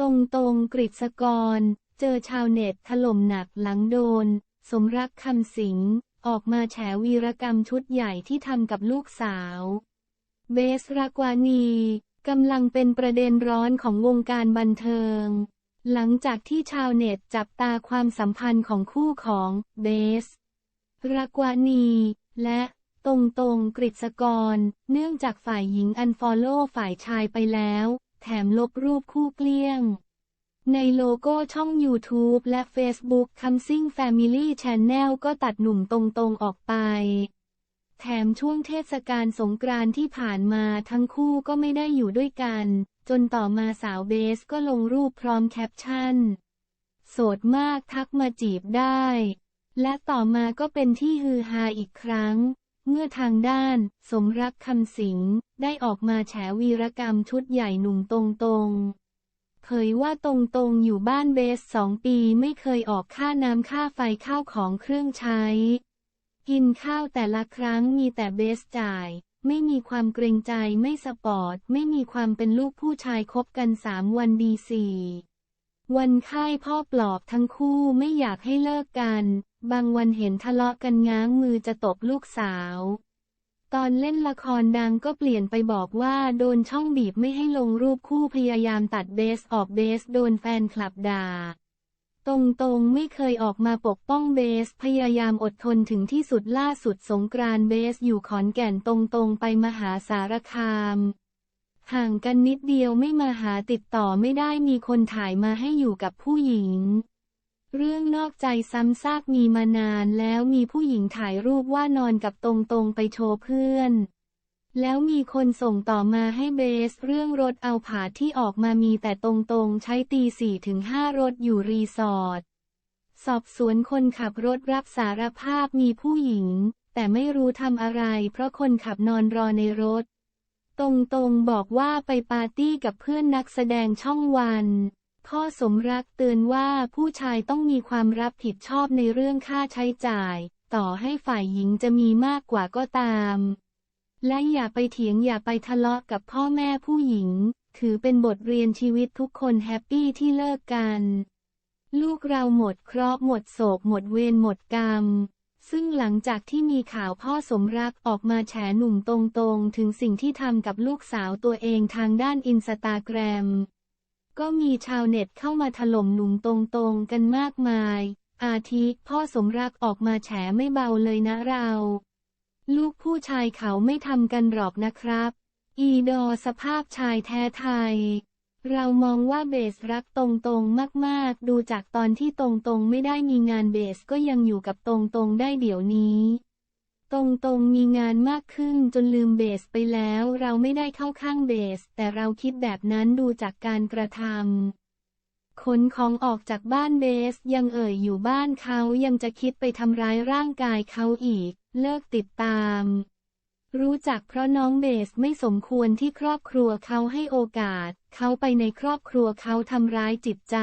ตรงตรงๆกฤษกร เจอชาวเน็ตถล่มหนักหลังโดน สมรักคำสิง ออกมาแฉวีรกรรมชุดใหญ่ที่ทำกับลูกสาว เบสรากวานีกำลังเป็นประเด็นร้อนของวงการบันเทิง หลังจากที่ชาวเน็ตจับตาความสัมพันธ์ของคู่ของเบสรากวานีและตรงตรงกฤษกร เนื่องจากฝ่ายหญิงอันฟอลโล่ฝ่ายชายไปแล้ว แถมลบรูปคู่เกลี้ยง ในโลโก้ช่อง YouTube และ Facebook c o m s i n g Family Channel ก็ตัดหนุ่มตรงๆออกไป แถมช่วงเทศกาลสงกรานต์ที่ผ่านมาทั้งคู่ก็ไม่ได้อยู่ด้วยกัน จนต่อมาสาวเบสก็ลงรูปพร้อมแคปชั่น โสดมากทักมาจีบได้ และต่อมาก็เป็นที่ฮือฮาอีกครั้ง เมื่อทางด้าน สมรักคำสิงได้ออกมาแฉวีรกรรมชุดใหญ่หนุ่มตรงๆเผยว่าตรงๆอยู่บ้านเบสสองปีไม่เคยออกค่าน้ำค่าไฟข้าวของเครื่องใช้ กินข้าวแต่ละครั้งมีแต่เบสจ่าย ไม่มีความเกรงใจไม่สปอร์ต ไม่มีความเป็นลูกผู้ชายคบกันสามวันดีสี่ วันไข้พ่อปลอบทั้งคู่ไม่อยากให้เลิกกัน บางวันเห็นทะเลาะกันง้างมือจะตบลูกสาว ตอนเล่นละครดังก็เปลี่ยนไปบอกว่าโดนช่องบีบไม่ให้ลงรูปคู่พยายามตัดเบสออกเบสโดนแฟนคลับด่า ตรงๆไม่เคยออกมาปกป้องเบสพยายามอดทนถึงที่สุดล่าสุดสงกรานเบสอยู่ขอนแก่นตรงๆไปมหาสารคาม ห่างกันนิดเดียวไม่มาหาติดต่อไม่ได้มีคนถ่ายมาให้อยู่กับผู้หญิง เรื่องนอกใจซ้ำซากมีมานานแล้วมีผู้หญิงถ่ายรูปว่านอนกับตรงๆไปโชว์เพื่อน แล้วมีคนส่งต่อมาให้เบส เรื่องรถเอาผาดที่ออกมามีแต่ตรงๆ ใช้ตีสี่ถึงห้ารถอยู่รีสอร์ทสอบสวนคนขับรถรับสารภาพมีผู้หญิง แต่ไม่รู้ทำอะไรเพราะคนขับนอนรอในรถ ตรงๆบอกว่าไปปาร์ตี้กับเพื่อนนักแสดงช่องวันพ่อสมรักเตือนว่าผู้ชายต้องมีความรับผิดชอบในเรื่องค่าใช้จ่าย ต่อให้ฝ่ายหญิงจะมีมากกว่าก็ตาม และอย่าไปเถียงอย่าไปทะเลาะกับพ่อแม่ผู้หญิง ถือเป็นบทเรียนชีวิตทุกคนแฮปปี้ที่เลิกกัน ลูกเราหมดเคราะห์หมดโศกหมดเวรหมดกรรม ซึ่งหลังจากที่มีข่าวพ่อสมรักออกมาแฉหนุ่มตรงๆ ถึงสิ่งที่ทำกับลูกสาวตัวเองทางด้านอินสตาแกรม ก็มีชาวเน็ตเข้ามาถล่มหนุ่มตรงๆ กันมากมาย อาทิพ่อสมรักออกมาแฉไม่เบาเลยนะเรา ลูกผู้ชายเขาไม่ทำกันหรอกนะครับ อีดอสภาพชายแท้ไทย เรามองว่าเบสรักตรงๆมากๆ ดูจากตอนที่ตรงๆไม่ได้มีงานเบสก็ยังอยู่กับตรงๆได้เดี๋ยวนี้ ตรงๆมีงานมากขึ้นจนลืมเบสไปแล้ว เราไม่ได้เข้าข้างเบส แต่เราคิดแบบนั้นดูจากการกระทำขนของออกจากบ้านเบสยังเอ่ยอยู่บ้านเขายังจะคิดไปทำร้ายร่างกายเขาอีก เลิกติดตามรู้จักเพราะน้องเบสไม่สมควรที่ครอบครัวเขาให้โอกาส เขาไปในครอบครัวเขาทำร้ายจิตใจ